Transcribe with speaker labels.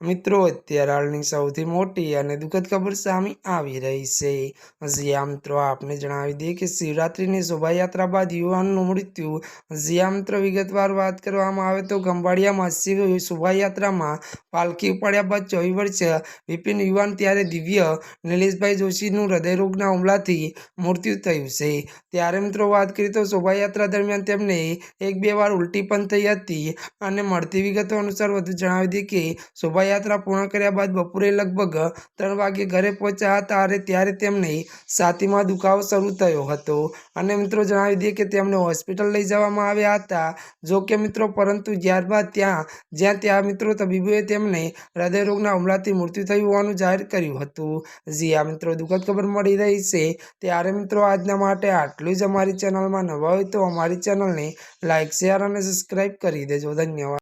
Speaker 1: મિત્રો, અત્યારે હાલની સૌથી મોટી અને દુઃખદ ખબર સામે આવી રહી છે. જ્યાં મિત્રો, આપને જણાવી દઈએ કે શિવરાત્રિની શોભાયાત્રા બાદ યુવાનનું મૃત્યુ. જ્યાં મિત્રો, વિગતવાર વાત કરવામાં આવે તો ખંભાળિયામાં શિવ શોભાયાત્રામાં પાલખી ઉપાડ્યા બાદ ચોવીસ વર્ષ વિપિન યુવાન ત્યારે દિવ્ય નિલેશભાઈ જોશીનું હૃદયરોગના હુમલાથી મૃત્યુ થયું છે. ત્યારે, મિત્રો, વાત કરીએ તો શોભાયાત્રા દરમિયાન તેમને એક બે વાર ઉલટી પણ થઈ હતી અને મળતી વિગતો અનુસાર વધુ જણાવી દઈએ કે શોભાયાત્રા પૂર્ણ કર્યા બાદ બપોરે લગભગ ત્રણ વાગે ઘરે પહોંચ્યા હતા અને ત્યારે તેમને છાતીમાં દુખાવો શરૂ થયો હતો. અને મિત્રો જણાવી દઈએ કે તેમને હોસ્પિટલ લઈ જવામાં આવ્યા હતા. જો કે મિત્રો, પરંતુ ત્યારબાદ ત્યાં, જ્યાં ત્યાં મિત્રો તબીબોએ તેમને હૃદયરોગના હુમલાથી મૃત્યુ થયું હોવાનું જાહેર કર્યું હતું. જી આ મિત્રો, દુઃખદ ખબર મળી રહી છે. ત્યારે મિત્રો, આજના માટે આટલું જ અમારી ચેનલમાં નવા હોય તો અમારી ચેનલને લાઇક શેર અને સબસ્ક્રાઈબ કરી દેજો. ધન્યવાદ.